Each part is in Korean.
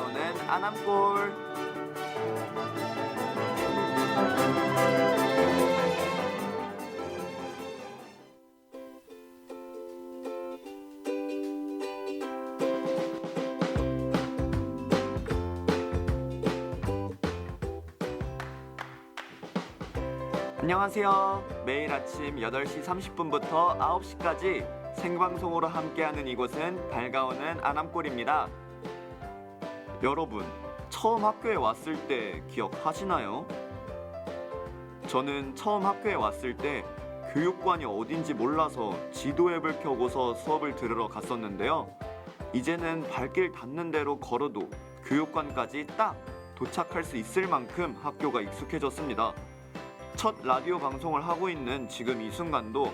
밝아오는 안암골 안녕하세요. 매일 아침 8시 30분부터 9시까지 생방송으로 함께하는 이곳은 밝아오는 안암골입니다. 여러분, 처음 학교에 왔을 때 기억하시나요? 저는 처음 학교에 왔을 때 교육관이 어딘지 몰라서 지도 앱을 켜고서 수업을 들으러 갔었는데요. 이제는 발길 닿는 대로 걸어도 교육관까지 딱 도착할 수 있을 만큼 학교가 익숙해졌습니다. 첫 라디오 방송을 하고 있는 지금 이 순간도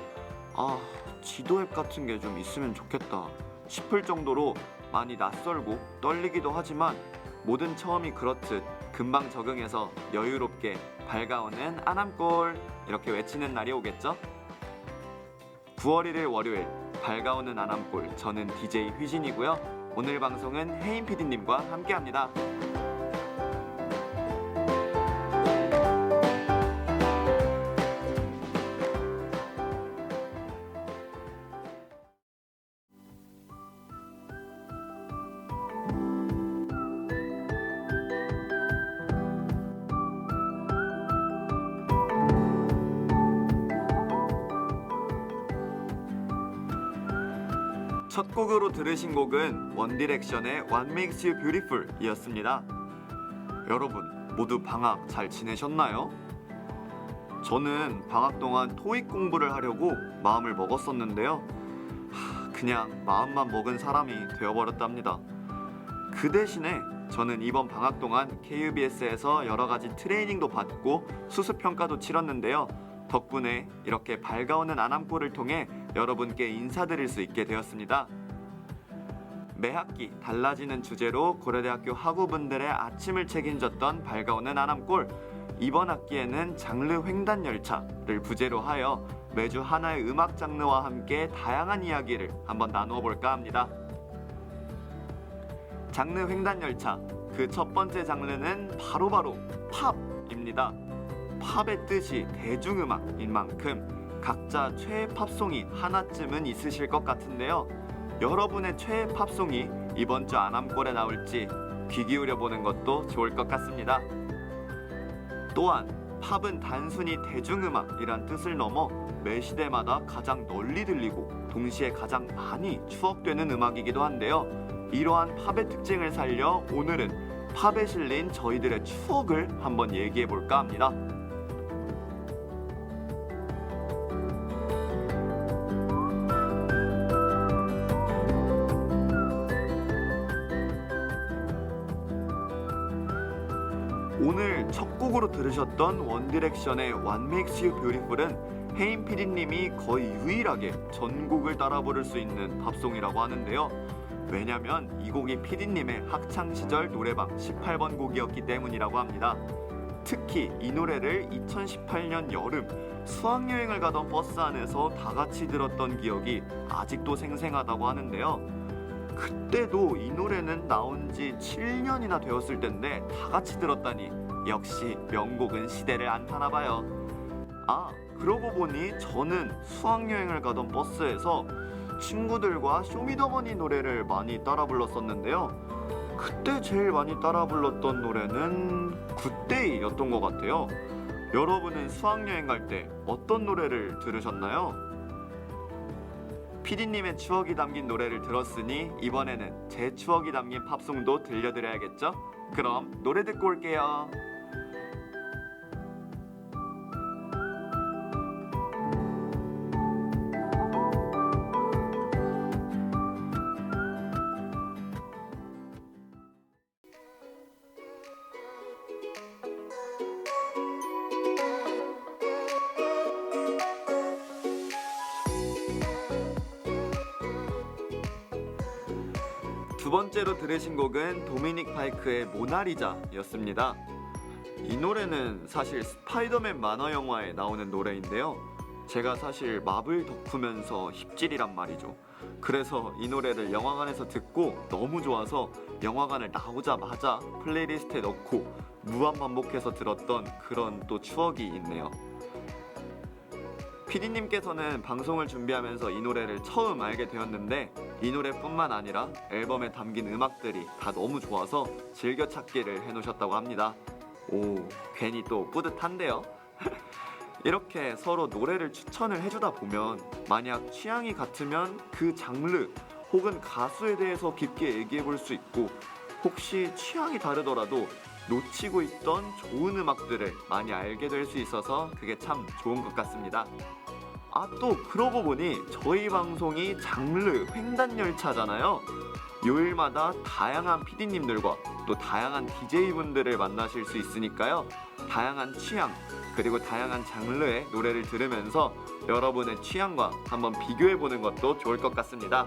아 지도 앱 같은 게 좀 있으면 좋겠다 싶을 정도로 많이 낯설고 떨리기도 하지만 모든 처음이 그렇듯 금방 적응해서 여유롭게 밝아오는 안암골 이렇게 외치는 날이 오겠죠? 9월 1일 월요일 밝아오는 안암골 저는 DJ 휘진이고요 오늘 방송은 혜인 PD님과 함께합니다. 첫 곡으로 들으신 곡은 원디렉션의 What Makes You Beautiful 이었습니다. 여러분, 모두 방학 잘 지내셨나요? 저는 방학 동안 토익 공부를 하려고 마음을 먹었었는데요. 하, 그냥 마음만 먹은 사람이 되어버렸답니다. 그 대신에 저는 이번 방학 동안 KUBS에서 여러 가지 트레이닝도 받고 수습 평가도 치렀는데요. 덕분에 이렇게 밝아오는 안암골을 통해 여러분께 인사드릴 수 있게 되었습니다. 매 학기 달라지는 주제로 고려대학교 학우분들의 아침을 책임졌던 밝아오는 안암골 이번 학기에는 장르 횡단 열차를 부제로 하여 매주 하나의 음악 장르와 함께 다양한 이야기를 한번 나누어 볼까 합니다. 장르 횡단 열차 그 첫 번째 장르는 바로바로 팝입니다. 팝의 뜻이 대중음악인 만큼 각자 최애 팝송이 하나쯤은 있으실 것 같은데요. 여러분의 최애 팝송이 이번 주 안암골에 나올지 귀 기울여 보는 것도 좋을 것 같습니다. 또한 팝은 단순히 대중음악이란 뜻을 넘어 매 시대마다 가장 널리 들리고 동시에 가장 많이 추억되는 음악이기도 한데요. 이러한 팝의 특징을 살려 오늘은 팝에 실린 저희들의 추억을 한번 얘기해 볼까 합니다. 곡으로 들으셨던 원디렉션의 What Makes You Beautiful은 헤인 PD님이 거의 유일하게 전곡을 따라 부를 수 있는 팝송이라고 하는데요. 왜냐면 이 곡이 PD님의 학창 시절 노래방 18번 곡이었기 때문이라고 합니다. 특히 이 노래를 2018년 여름 수학여행을 가던 버스 안에서 다 같이 들었던 기억이 아직도 생생하다고 하는데요. 그때도 이 노래는 나온 지 7년이나 되었을 텐데 다 같이 들었다니 역시 명곡은 시대를 안 타나 봐요. 아, 그러고 보니 저는 수학여행을 가던 버스에서 친구들과 쇼미더머니 노래를 많이 따라 불렀었는데요. 그때 제일 많이 따라 불렀던 노래는 굿데이였던 것 같아요. 여러분은 수학여행 갈 때 어떤 노래를 들으셨나요? 피디님의 추억이 담긴 노래를 들었으니 이번에는 제 추억이 담긴 팝송도 들려드려야겠죠? 그럼 노래 듣고 올게요. 두 번째로 들으신 곡은 도미닉 파이크의 모나리자였습니다. 이 노래는 사실 스파이더맨 만화 영화에 나오는 노래인데요. 제가 사실 마블 덕후면서 힙질이란 말이죠. 그래서 이 노래를 영화관에서 듣고 너무 좋아서 영화관을 나오자마자 플레이리스트에 넣고 무한 반복해서 들었던 그런 또 추억이 있네요. 피디님께서는 방송을 준비하면서 이 노래를 처음 알게 되었는데 이 노래뿐만 아니라 앨범에 담긴 음악들이 다 너무 좋아서 즐겨 찾기를 해놓으셨다고 합니다. 오, 괜히 또 뿌듯한데요? 이렇게 서로 노래를 추천을 해주다 보면 만약 취향이 같으면 그 장르 혹은 가수에 대해서 깊게 얘기해 볼 수 있고 혹시 취향이 다르더라도 놓치고 있던 좋은 음악들을 많이 알게 될 수 있어서 그게 참 좋은 것 같습니다. 아 또 그러고 보니 저희 방송이 장르 횡단열차잖아요. 요일마다 다양한 PD님들과 또 다양한 DJ분들을 만나실 수 있으니까요. 다양한 취향 그리고 다양한 장르의 노래를 들으면서 여러분의 취향과 한번 비교해 보는 것도 좋을 것 같습니다.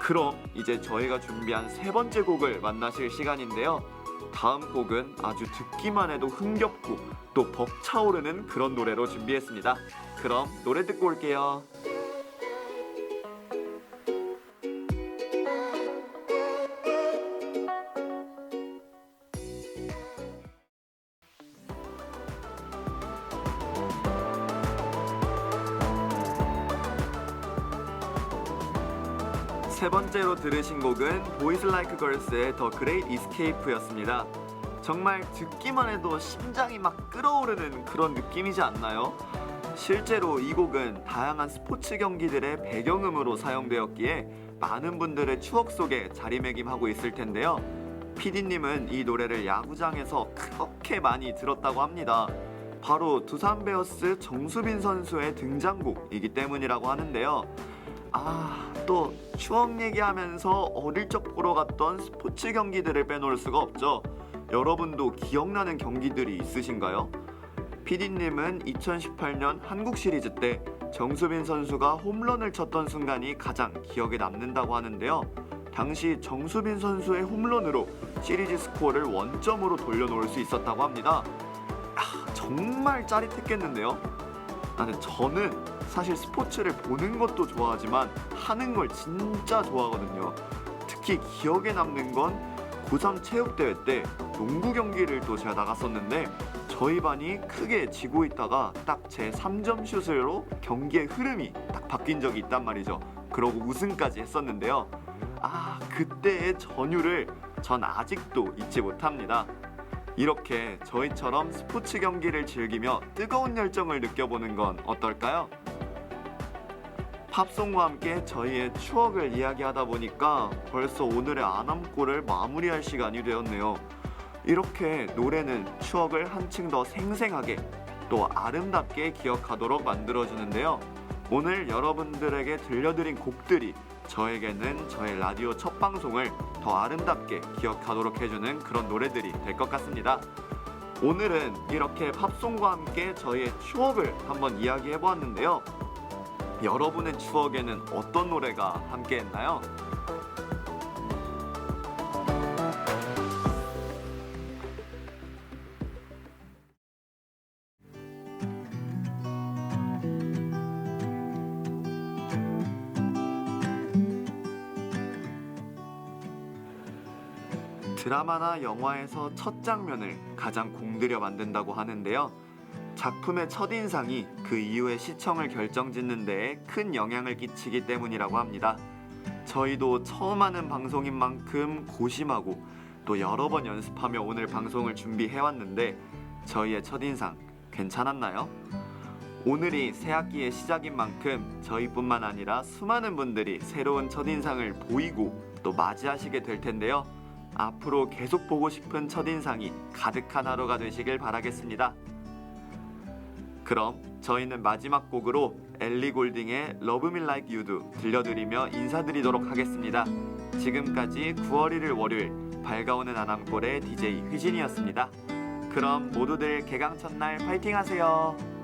그럼 이제 저희가 준비한 세 번째 곡을 만나실 시간인데요. 다음 곡은 아주 듣기만 해도 흥겹고 또 벅차오르는 그런 노래로 준비했습니다. 그럼 노래 듣고 올게요. 세 번째로 들으신 곡은 보이즈 라이크 걸스의 더 그레이트 이스케이프였습니다. 정말 듣기만 해도 심장이 막 끓어오르는 그런 느낌이지 않나요? 실제로 이 곡은 다양한 스포츠 경기들의 배경음으로 사용되었기에 많은 분들의 추억 속에 자리매김하고 있을 텐데요. PD님은 이 노래를 야구장에서 그렇게 많이 들었다고 합니다. 바로 두산 베어스 정수빈 선수의 등장곡이기 때문이라고 하는데요. 아, 또 추억 얘기하면서 어릴 적 보러 갔던 스포츠 경기들을 빼놓을 수가 없죠. 여러분도 기억나는 경기들이 있으신가요? PD님은 2018년 한국 시리즈 때 정수빈 선수가 홈런을 쳤던 순간이 가장 기억에 남는다고 하는데요. 당시 정수빈 선수의 홈런으로 시리즈 스코어를 원점으로 돌려놓을 수 있었다고 합니다. 아, 정말 짜릿했겠는데요. 나는 저는 사실 스포츠를 보는 것도 좋아하지만 하는 걸 진짜 좋아하거든요. 특히 기억에 남는 건 고3 체육대회 때 농구 경기를 또 제가 나갔었는데 저희 반이 크게 지고 있다가 딱 제 3점 슛으로 경기의 흐름이 딱 바뀐 적이 있단 말이죠. 그러고 우승까지 했었는데요. 아, 그때의 전율을 전 아직도 잊지 못합니다. 이렇게 저희처럼 스포츠 경기를 즐기며 뜨거운 열정을 느껴보는 건 어떨까요? 팝송과 함께 저희의 추억을 이야기하다 보니까 벌써 오늘의 아남골을 마무리할 시간이 되었네요. 이렇게 노래는 추억을 한층 더 생생하게 또 아름답게 기억하도록 만들어주는데요. 오늘 여러분들에게 들려드린 곡들이 저에게는 저의 라디오 첫 방송을 더 아름답게 기억하도록 해주는 그런 노래들이 될 것 같습니다. 오늘은 이렇게 팝송과 함께 저희의 추억을 한번 이야기해 보았는데요. 여러분의 추억에는 어떤 노래가 함께 했나요? 드라마나 영화에서 첫 장면을 가장 공들여 만든다고 하는데요. 작품의 첫인상이 그 이후의 시청을 결정짓는 데에 큰 영향을 끼치기 때문이라고 합니다. 저희도 처음 하는 방송인 만큼 고심하고 또 여러 번 연습하며 오늘 방송을 준비해왔는데 저희의 첫인상 괜찮았나요? 오늘이 새 학기의 시작인 만큼 저희뿐만 아니라 수많은 분들이 새로운 첫인상을 보이고 또 맞이하시게 될 텐데요. 앞으로 계속 보고 싶은 첫인상이 가득한 하루가 되시길 바라겠습니다. 그럼 저희는 마지막 곡으로 엘리 골딩의 Me Like You Do 들려드리며 인사드리도록 하겠습니다. 지금까지 9월 1일 월요일 밝아오는 아남골의 DJ 휘진이었습니다. 그럼 모두들 개강 첫날 파이팅 하세요.